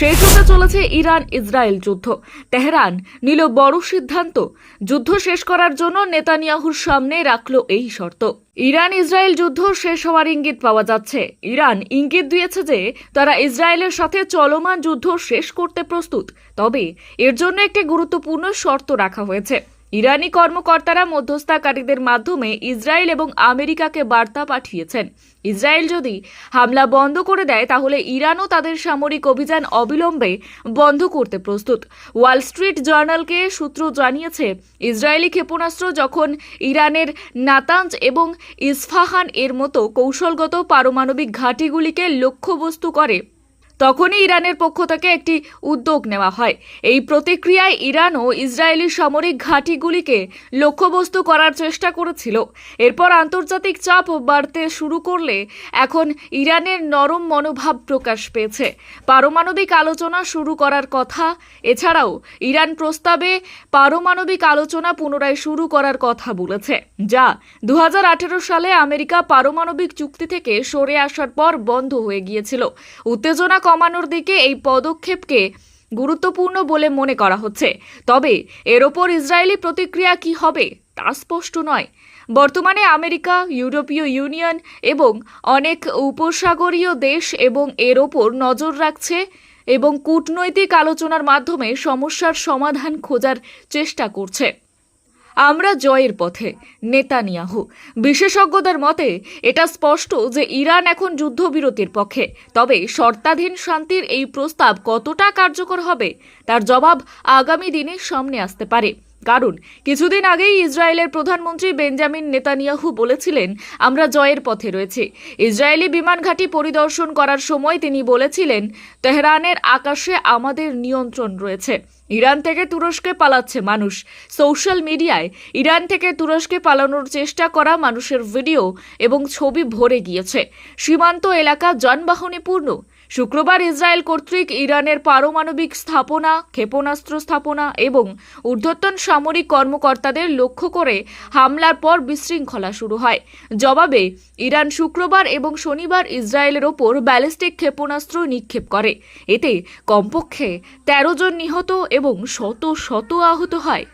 শেষ হতে চলেছে ইরান ইসরায়েল যুদ্ধ। তেহরান নিল বড় সিদ্ধান্ত। যুদ্ধ শেষ করার জন্য নেতানিয়াহুর সামনে রাখল এই শর্ত। ইরান ইসরায়েল যুদ্ধ শেষ হওয়ার ইঙ্গিত পাওয়া যাচ্ছে। ইরান ইঙ্গিত দিয়েছে যে তারা ইসরায়েলের সাথে চলমান যুদ্ধ শেষ করতে প্রস্তুত। তবে এর জন্য একটি গুরুত্বপূর্ণ শর্ত রাখা হয়েছে। ইরানি কর্মকর্তারা মধ্যস্থতাকারীদের মাধ্যমে ইসরায়েল এবং আমেরিকাকে বার্তা পাঠিয়েছেন। ইসরায়েল যদি হামলা বন্ধ করে দেয়, তাহলে ইরানও তাদের সামরিক অভিযান অবিলম্বে বন্ধ করতে প্রস্তুত। ওয়াল স্ট্রিট জার্নালকে সূত্র জানিয়েছে, ইসরায়েলি ক্ষেপণাস্ত্র যখন ইরানের নাতাঞ্জ এবং ইসফাহান এর মতো কৌশলগত পারমাণবিক ঘাঁটিগুলিকে লক্ষ্যবস্তু করে তখনই ইরানের পক্ষ থেকে একটি উদ্যোগ নেওয়া হয়। এই প্রতিক্রিয়ায় ইরানও ইসরায়েলি সামরিক ঘাঁটিগুলিকে লক্ষ্যবস্তু করার চেষ্টা করেছিল। এরপর আন্তর্জাতিক চাপ বাড়তে শুরু করলে এখন ইরানের নরম মনোভাব প্রকাশ পেয়েছে। পারমাণবিক আলোচনা শুরু করার কথা, এছাড়াও ইরান প্রস্তাবে পারমাণবিক আলোচনা পুনরায় শুরু করার কথা বলেছে, যা দু হাজার আঠেরো সালে আমেরিকা পারমাণবিক চুক্তি থেকে সরে আসার পর বন্ধ হয়ে গিয়েছিল। উত্তেজনা কমানোর দিকে এই পদক্ষেপকে গুরুত্বপূর্ণ বলে মনে করা হচ্ছে। তবে এর ওপর ইসরায়েলি প্রতিক্রিয়া কি হবে তা স্পষ্ট নয়। বর্তমানে আমেরিকা, ইউরোপীয় ইউনিয়ন এবং অনেক উপসাগরীয় দেশ এবং এর ওপর নজর রাখছে এবং কূটনৈতিক আলোচনার মাধ্যমে সমস্যার সমাধান খোঁজার চেষ্টা করছে। আমরা জয়ের পথে, নেতানিয়াহু। বিশেষজ্ঞদের মতে, এটা স্পষ্ট যে ইরান এখন যুদ্ধবিরতির পক্ষে। তবে শর্তাধীন শান্তির এই প্রস্তাব কতটা কার্যকর হবে, তার জবাব আগামী দিনে সামনে আসতে পারে। কারণ কিছুদিন আগেই ইসরায়েলের প্রধানমন্ত্রী বেঞ্জামিন নেতানিয়াহু বলেছিলেন, আমরা জয়ের পথে রয়েছি। ইসরায়েলি বিমান ঘাঁটি পরিদর্শন করার সময় তিনি বলেছিলেন, তেহরানের আকাশে আমাদের নিয়ন্ত্রণ রয়েছে। ইরান থেকে তুরস্কে পালাচ্ছে মানুষ। সোশ্যাল মিডিয়ায় ইরান থেকে তুরস্কে পালানোর চেষ্টা করা মানুষের ভিডিও এবং ছবি ভরে গিয়েছে। সীমান্ত এলাকা যানবাহনে পূর্ণ। শুক্রবার ইসরায়েল কর্তৃক ইরানের পারমাণবিক স্থাপনা, ক্ষেপণাস্ত্র স্থাপনা এবং ঊর্ধ্বতন সামরিক কর্মকর্তাদের লক্ষ্য করে হামলার পর বিশৃঙ্খলা শুরু হয়। জবাবে, ইরান শুক্রবার এবং শনিবার ইসরায়েলের ওপর ব্যালিস্টিক ক্ষেপণাস্ত্র নিক্ষেপ করে। এতে কমপক্ষে তেরো জন নিহত এবং শত শত আহত হয়।